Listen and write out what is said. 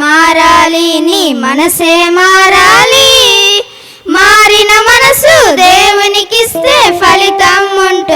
మారాలి నీ మనసే మారాలి. మారిన మనసు దేవునికిస్తే ఫలితం ఉంటుంది